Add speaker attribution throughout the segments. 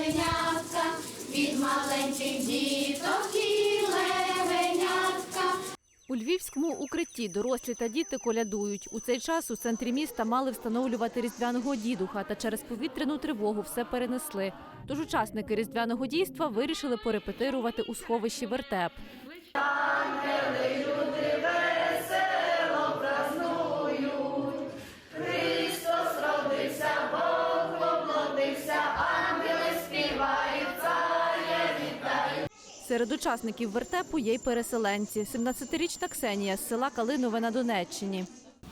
Speaker 1: левенятка, від маленьких діток і левенятка.
Speaker 2: У львівському укритті дорослі та діти колядують. У цей час у центрі міста мали встановлювати різдвяного дідуха, та через повітряну тривогу все перенесли. Тож учасники різдвяного дійства вирішили порепетирувати у сховищі вертеп. Серед учасників вертепу є й переселенці. 17-річна Ксенія з села Калинове на Донеччині.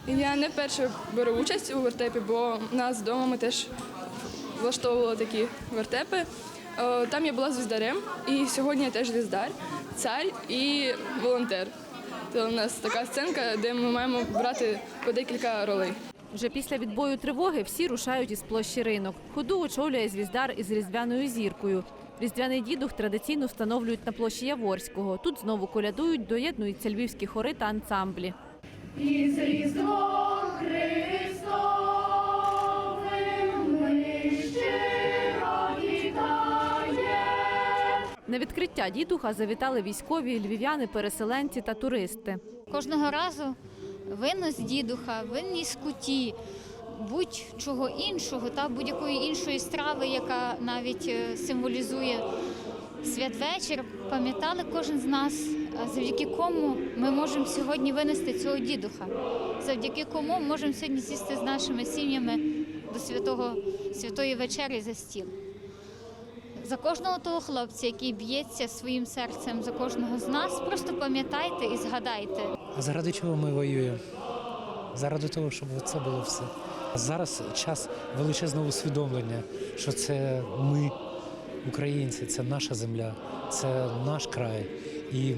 Speaker 3: Я не вперше беру участь у вертепі, бо у нас вдома ми теж влаштовували такі вертепи. Е, Там я була звіздарем, і сьогодні я теж звіздар, цар і волонтер. Це у нас така сценка, де ми маємо брати по декілька ролей.
Speaker 2: Вже після відбою тривоги всі рушають із площі ринок. Ходу очолює звіздар із різдвяною зіркою. Різдвяний дідух традиційно встановлюють на площі Яворського. Тут знову колядують, доєднуються львівські хори та ансамблі.
Speaker 1: Із Різдвом Христовим ми щиро вітаємо.
Speaker 2: На відкриття дідуха завітали військові, львів'яни, переселенці та туристи.
Speaker 4: Кожного разу винос дідуха, винніс куті, будь-чого іншого та будь-якої іншої страви, яка навіть е, символізує святвечір, пам'ятали кожен з нас, завдяки кому ми можемо сьогодні винести цього дідуха, завдяки кому можемо сьогодні сісти з нашими сім'ями до святого, святої вечері за стіл. За кожного того хлопця, який б'ється своїм серцем за кожного з нас, просто пам'ятайте і згадайте.
Speaker 5: А заради чого ми воюємо? Заради того, щоб це було все. Зараз час величезного усвідомлення, що це ми, українці, це наша земля, це наш край. І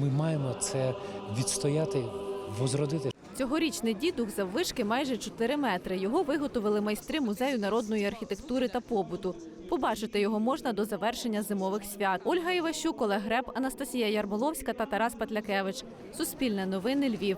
Speaker 5: ми маємо це відстояти, возродити.
Speaker 2: Цьогорічний дідух заввишки майже 4 метри. Його виготовили майстри музею народної архітектури та побуту. Побачити його можна до завершення зимових свят. Ольга Іващук, Олег Греб, Анастасія Ярмоловська та Тарас Патлякевич. Суспільне новини Львів.